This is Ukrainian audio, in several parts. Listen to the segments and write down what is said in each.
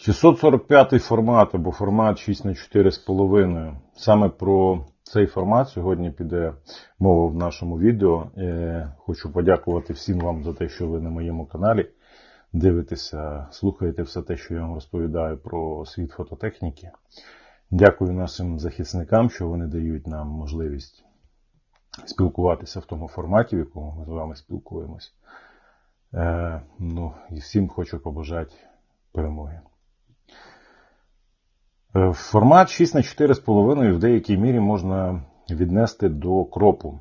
645 формат або формат 6 на 4,5. Саме про цей формат сьогодні піде мова в нашому відео. Е, Хочу подякувати всім вам за те, що ви на моєму каналі дивитеся, слухаєте все те, що я вам розповідаю про світ фототехніки. Дякую нашим захисникам, що вони дають нам можливість спілкуватися в тому форматі, в якому ми з вами спілкуємось. Е, ну, і всім хочу побажати перемоги. Е, Формат 6 на 4,5 в деякій мірі можна віднести до кропу.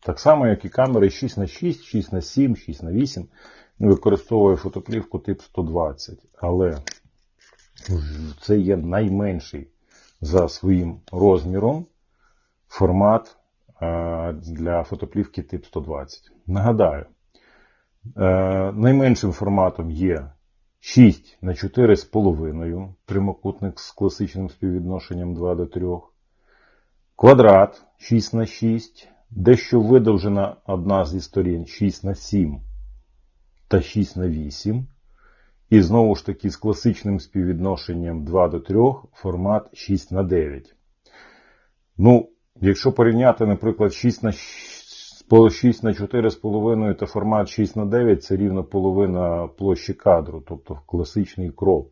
Так само, як і камери 6 на 6, 6 на 7, 6 на 8 використовує фотоплівку тип 120. Але це є найменший за своїм розміром формат е, для фотоплівки тип 120. Нагадаю, е, найменшим форматом є 6 на 4,5 прямокутник з класичним співвідношенням 2 до 3. Квадрат 6 на 6, дещо видовжена одна зі сторін 6 на 7 та 6 на 8. І знову ж таки з класичним співвідношенням 2 до 3 формат 6 на 9. Ну, якщо порівняти, наприклад, 6 на 6 на 4,5 та формат 6 на 9 це рівно половина площі кадру, тобто класичний кроп.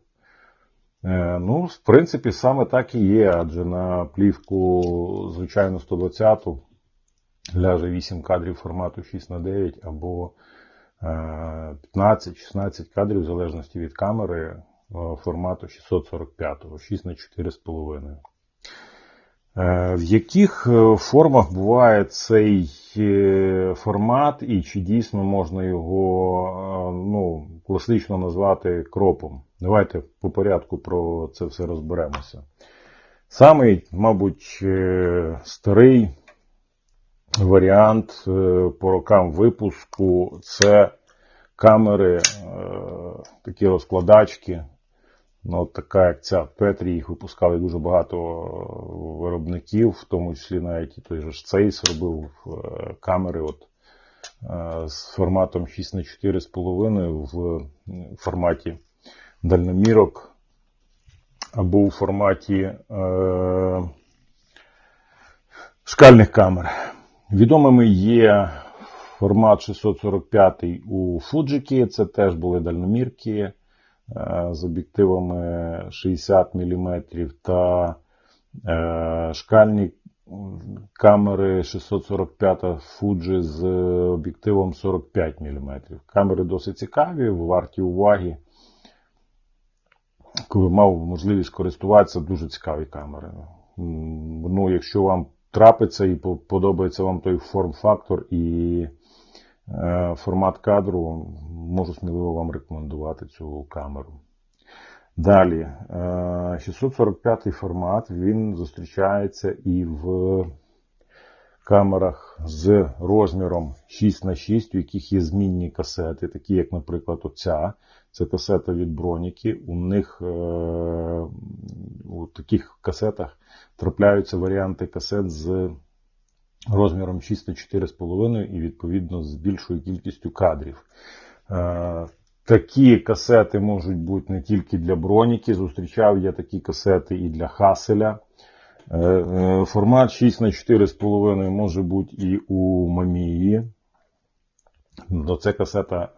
Е, Ну, в принципі, саме так і є, адже на плівку, звичайно, 120 ляже 8 кадрів формату 6 на 9 або 15-16 кадрів, в залежності від камери е, формату 645, 6 на 4,5. Е, В яких е, формах буває цей формат, і чи дійсно можна його ну, класично назвати кропом? Давайте по порядку про це все розберемося. Самий, мабуть, старий варіант по рокам випуску це камери, такі розкладачки. Ну, така як ця Петрі, їх випускали дуже багато виробників, в тому числі навіть той же Цейс робив камери от, з форматом 6 на 4,5 в форматі дальномірок або у форматі е, шкальних камер. Відомими є формат 645 у Фуджики, це теж були дальномірки з об'єктивами 60 мм та шкальні камери 645 Fuji з об'єктивом 45 мм. Камери досить цікаві, варті уваги. Коли мав можливість користуватися, дуже цікаві камери. Ну, Якщо вам трапиться і подобається вам той форм-фактор і формат кадру, можу сміливо вам рекомендувати цю камеру. Далі, 645 формат, він зустрічається і в камерах з розміром 6 на 6 у яких є змінні касети, такі як, наприклад, оця. Це касета від броніки. У них у таких касетах трапляються варіанти касет з розміром 6 на 4,5 і відповідно з більшою кількістю кадрів. Такі касети можуть бути не тільки для броніки, зустрічав я такі касети і для Хаселя. Формат 6 на 4,5 може бути і у Мамії. Ну, це касета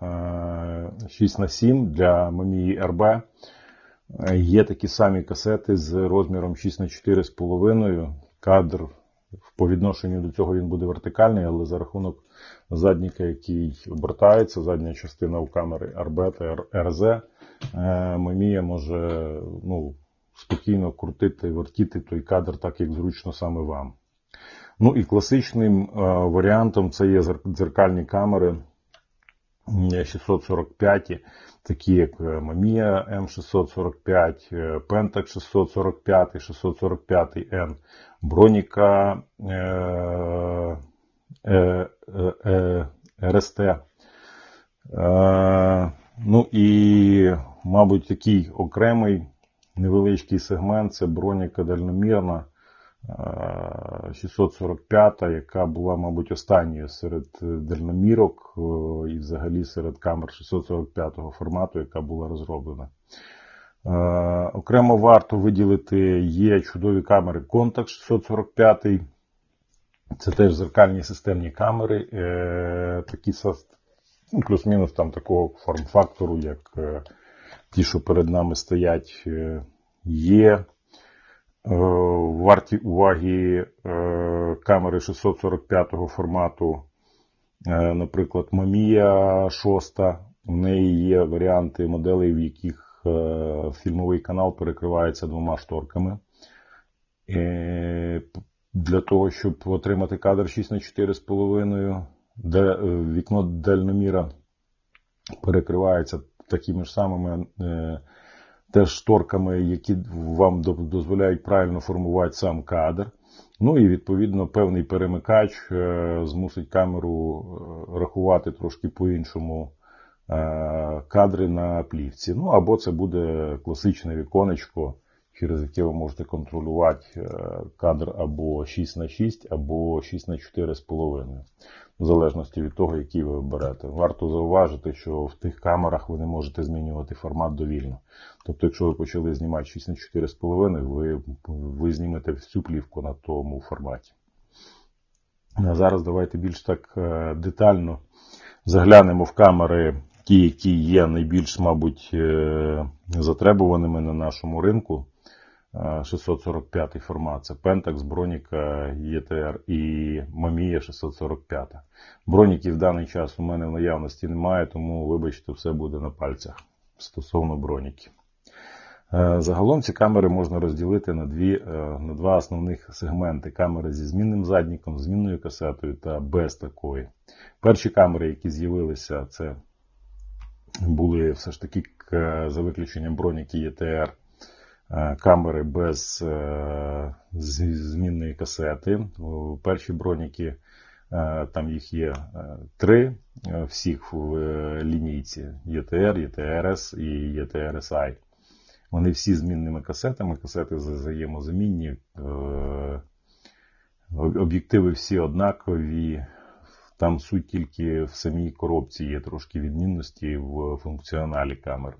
6 на 7 для Мамії РБ. Є такі самі касети з розміром 6 на 4,5. Кадр по відношенню до цього він буде вертикальний, але за рахунок задніка, який обертається, задня частина у камери RB та RZ, Мамія може ну, спокійно крутити, вертіти той кадр так, як зручно саме вам. Ну і класичним варіантом це є дзеркальні камери 645, такі як Mamiya M645, Pentax 645, 645N, Броніка РСТ. Ну і, мабуть, такий окремий невеличкий сегмент це броніка дальномірна 645, яка була, мабуть, останньою серед дальномірок і взагалі серед камер 645 формату, яка була розроблена. Е, Окремо варто виділити є чудові камери Contax 645. Це теж зеркальні системні камери, е, такі ну, плюс-мінус там такого форм-фактору, як е, ті, що перед нами стоять, е, є. Е, Варті уваги е, камери 645 формату, е, наприклад, Mamiya 6. У неї є варіанти моделей, в яких фільмовий канал перекривається двома шторками. Для того, щоб отримати кадр 6 на 4,5, де е, вікно дальноміра перекривається такими ж самими теж шторками, які вам дозволяють правильно формувати сам кадр. Ну і відповідно певний перемикач е, змусить камеру е, рахувати трошки по-іншому е, кадри на плівці. Ну або це буде класичне віконечко, через яке ви можете контролювати кадр або 6 на 6 або 6 на 4,5 в залежності від того, який ви оберете. Варто зауважити, що в тих камерах ви не можете змінювати формат довільно. Тобто, якщо ви почали знімати 6 на 4,5, ви, ви знімете всю плівку на тому форматі. А зараз давайте більш так е, детально заглянемо в камери, ті, які є найбільш, мабуть, е, затребуваними на нашому ринку. Е, 645 формат. Це Pentax, Bronica, ETR і Mamiya 645. Броніків в даний час у мене в наявності немає, тому вибачте, все буде на пальцях стосовно броніків. Е, Загалом ці камери можна розділити на, дві, е, на два основних сегменти: камери зі змінним задніком, змінною касетою та без такої. Перші камери, які з'явилися, це були все ж таки за виключенням броніки ETR, е, камери без е, змінної касети. Перші броніки, е, там їх є е, три, е, всіх в е, лінійці ETR, ETRS і ETRSI. Вони всі змінними касетами, касети взаємозамінні, е, об'єктиви всі однакові. Там суть тільки в самій коробці є трошки відмінності в функціоналі камер.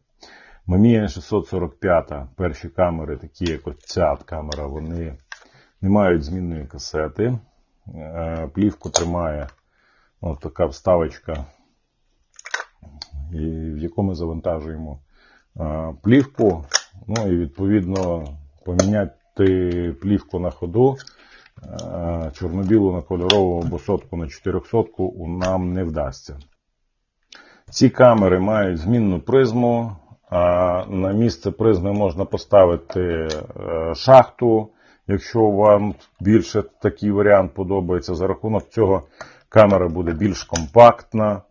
Mamiya 645, перші камери, такі як от ця камера, вони не мають змінної касети. Е, Плівку тримає от така вставочка, в яку ми завантажуємо е, плівку. Ну і відповідно поміняти плівку на ходу, е, чорно-білу на кольорову або сотку на 400 нам не вдасться. Ці камери мають змінну призму. На місце призми можна поставити е, шахту, якщо вам більше такий варіант подобається. За рахунок цього камера буде більш компактна,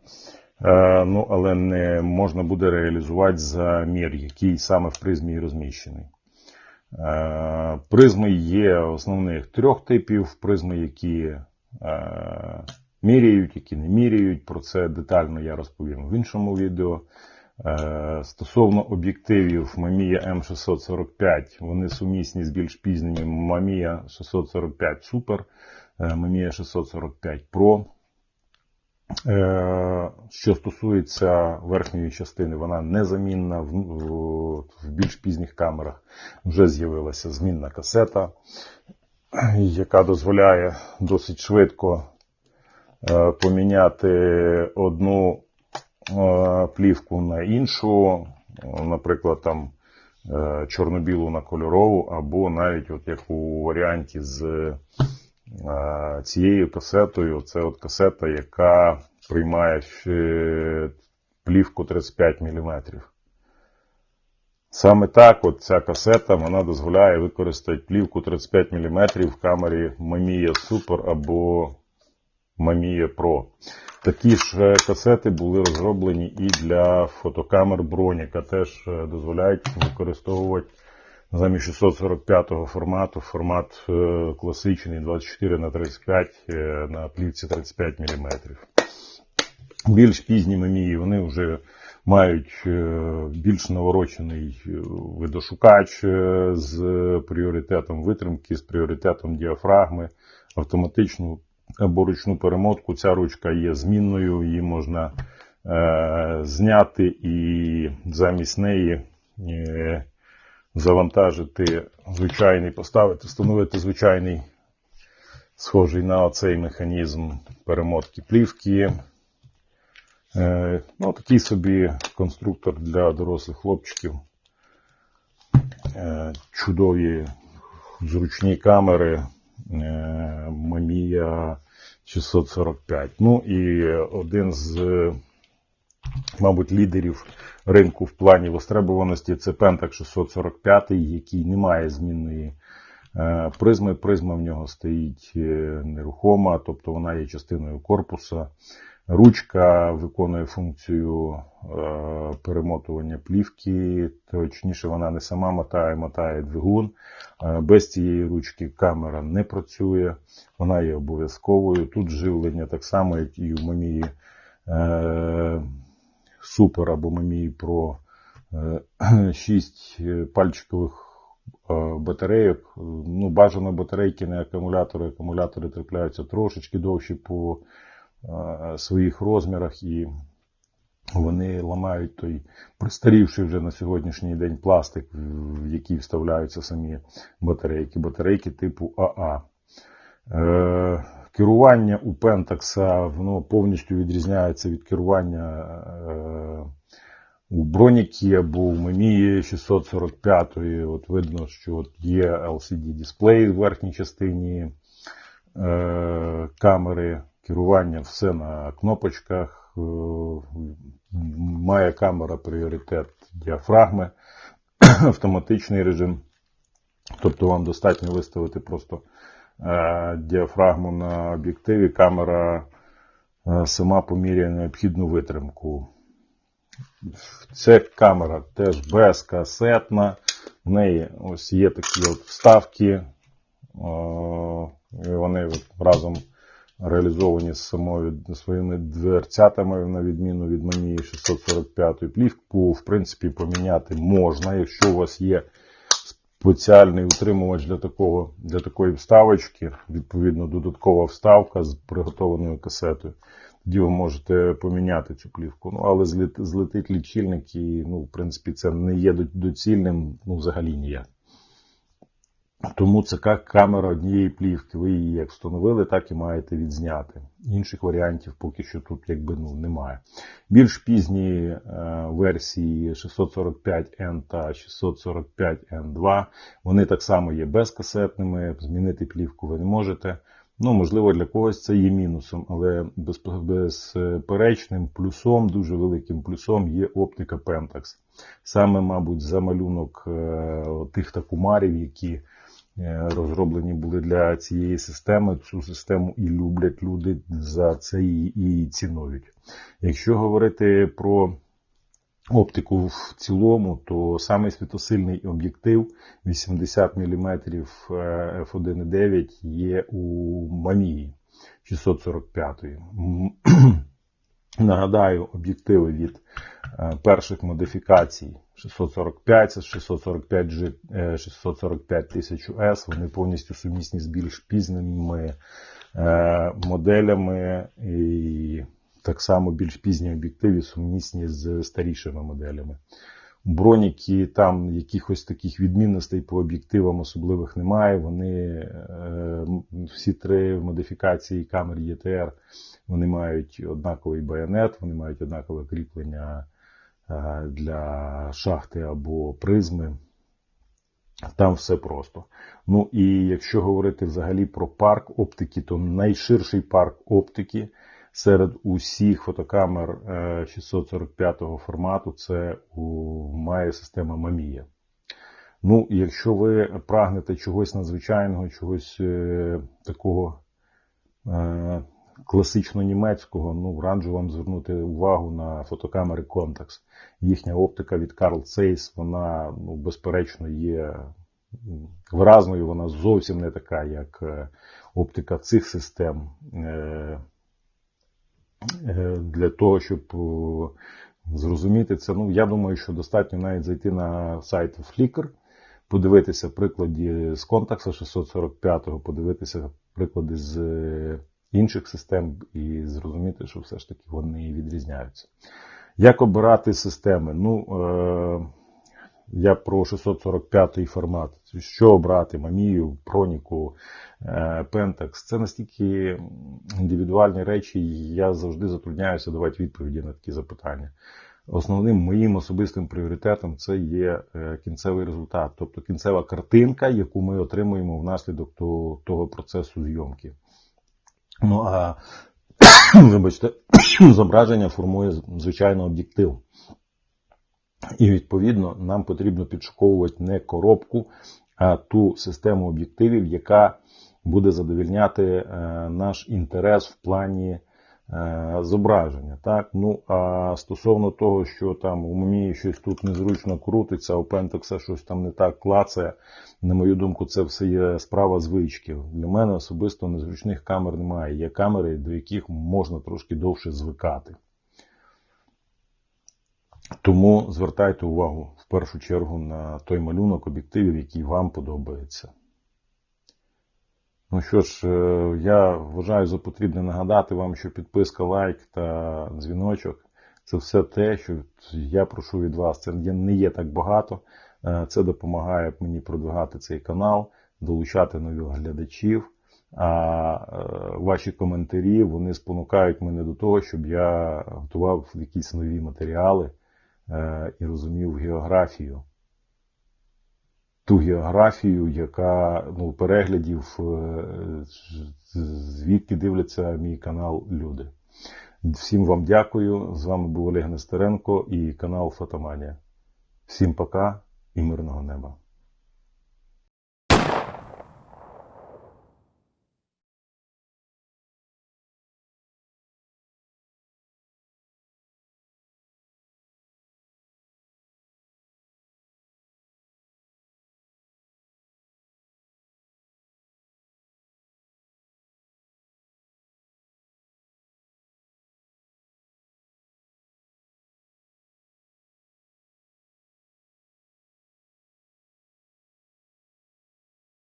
е, ну, але не можна буде реалізувати замір, який саме в призмі розміщений. Е, Призми є основних трьох типів. Призми, які міряють, які не міряють. Про це детально я розповім в іншому відео. Е, Стосовно об'єктивів Mamiya M645, вони сумісні з більш пізніми Mamiya 645 Super, е, Mamiya 645 Pro. Е, Що стосується верхньої частини, вона незамінна. В, в, в більш пізніх камерах вже з'явилася змінна касета, яка дозволяє досить швидко поміняти одну плівку на іншу, наприклад, там е, чорно-білу на кольорову, або навіть от як у варіанті з е, цією касетою. Це от касета, яка приймає плівку 35 мм. Саме так, от ця касета вона дозволяє використати плівку 35 мм в камері Mamiya Super або Mamiya Pro. Такі ж е, касети були розроблені і для фотокамер Броніка. Теж е, дозволяють використовувати замість 645 формату формат е, класичний 24 на 35 на плівці 35 мм. Більш пізні мамії вони вже мають більш наворочений видошукач з пріоритетом витримки, з пріоритетом діафрагми, автоматичну або ручну перемотку. Ця ручка є змінною, її можна е, зняти і замість неї е, завантажити звичайний, поставити, встановити звичайний, схожий на оцей механізм перемотки плівки. Е, ну, такий собі конструктор для дорослих хлопчиків. Е, чудові зручні камери е, Mamiya 645. Ну і один з, е, мабуть, лідерів ринку в плані востребуваності це Pentax 645, який не має змінної е, призми. Призма в нього стоїть нерухома, тобто вона є частиною корпуса. Ручка виконує функцію е, перемотування плівки, точніше вона не сама мотає, мотає двигун. Е, без цієї ручки камера не працює, вона є обов'язковою. Тут живлення так само, як і в Мамії е, Super або Мамії е, 6 пальчикових батарейок. Ну, бажано батарейки не акумулятори. Акумулятори трапляються трошечки довші по своїх розмірах і вони ламають той пристарівший вже на сьогоднішній день пластик, в який вставляються самі батарейки. Батарейки типу АА. Е, керування у Pentax воно повністю відрізняється від керування е, у броніки або у Мамії 645. От видно, що от є LCD-дисплей в верхній частині е, камери, керування все на кнопочках. Е, має камера пріоритет діафрагми, автоматичний режим. Тобто вам достатньо виставити просто е, діафрагму на об'єктиві, камера е, сама поміряє необхідну витримку. Це камера теж безкасетна. В неї ось є такі от вставки. І вони от разом реалізовані з своїми дверцятами, на відміну від Манії 645 плівку, в принципі, поміняти можна, якщо у вас є спеціальний утримувач для такого, для такої вставочки, відповідно, додаткова вставка з приготованою касетою. Тоді ви можете поміняти цю плівку. Ну, але злетить лічильник і, ну, в принципі, це не є доцільним ну, взагалі ніяк. Тому це як камера однієї плівки. Ви її як встановили, так і маєте відзняти. Інших варіантів поки що тут якби ну, немає. Більш пізні е, версії 645N та 645N2, вони так само є безкасетними, змінити плівку ви не можете. Ну, можливо, для когось це є мінусом, але безперечним плюсом, дуже великим плюсом є оптика Pentax. Саме, мабуть, за малюнок е, тих такумарів, які розроблені були для цієї системи. Цю систему і люблять люди за це і цінують. Якщо говорити про оптику в цілому, то самий світосильний об'єктив 80 мм f1.9 є у Мамії 645. Нагадаю, об'єктиви від е, перших модифікацій 645, це 645 G, е, 645 1000 S, вони повністю сумісні з більш пізними е, моделями і так само більш пізні об'єктиви сумісні з старішими моделями. Броніки там якихось таких відмінностей по об'єктивам особливих немає. Вони е, всі три модифікації камер ETR вони мають однаковий байонет, вони мають однакове кріплення е, для шахти або призми. Там все просто. Ну і якщо говорити взагалі про парк оптики, то найширший парк оптики серед усіх фотокамер е, 645 формату це має система Mamiya. Ну, якщо ви прагнете чогось надзвичайного, чогось е, такого е, класично німецького, ну, раджу вам звернути увагу на фотокамери Contax. Їхня оптика від Carl Zeiss, вона, ну, безперечно, є виразною, вона зовсім не така, як е, оптика цих систем. Е, е, Для того, щоб зрозуміти це, ну, я думаю, що достатньо навіть зайти на сайт Flickr, подивитися приклади з Contax 645, подивитися приклади з інших систем і зрозуміти, що все ж таки вони відрізняються. Як обирати системи? Ну, е, Я про 645 формат. Що обрати? Мамію, Проніку, е, Це настільки індивідуальні речі, я завжди затрудняюся давати відповіді на такі запитання. Основним моїм особистим пріоритетом це є е, кінцевий результат, тобто кінцева картинка, яку ми отримуємо внаслідок того процесу зйомки. Ну а вибачте, зображення формує звичайно об'єктив. І відповідно нам потрібно підшуковувати не коробку, а ту систему об'єктивів, яка буде задовільняти е, наш інтерес в плані зображення. Так? Ну, а стосовно того, що там у мені щось тут незручно крутиться, у Pentax щось там не так клацає, на мою думку, це все є справа звички. Для мене особисто незручних камер немає. Є камери, до яких можна трошки довше звикати. Тому звертайте увагу в першу чергу на той малюнок об'єктивів, який вам подобається. Ну що ж, е, я вважаю за потрібне нагадати вам, що підписка, лайк та дзвіночок це все те, що я прошу від вас. Це не є так багато. Е, це допомагає мені продвигати цей канал, долучати нових глядачів. А е, ваші коментарі вони спонукають мене до того, щоб я готував якісь нові матеріали і розумів географію ту географію, яка ну, переглядів, е, звідки дивляться мій канал люди. Всім вам дякую. З вами був Олег Нестеренко і канал Фотоманія. Всім пока і мирного неба.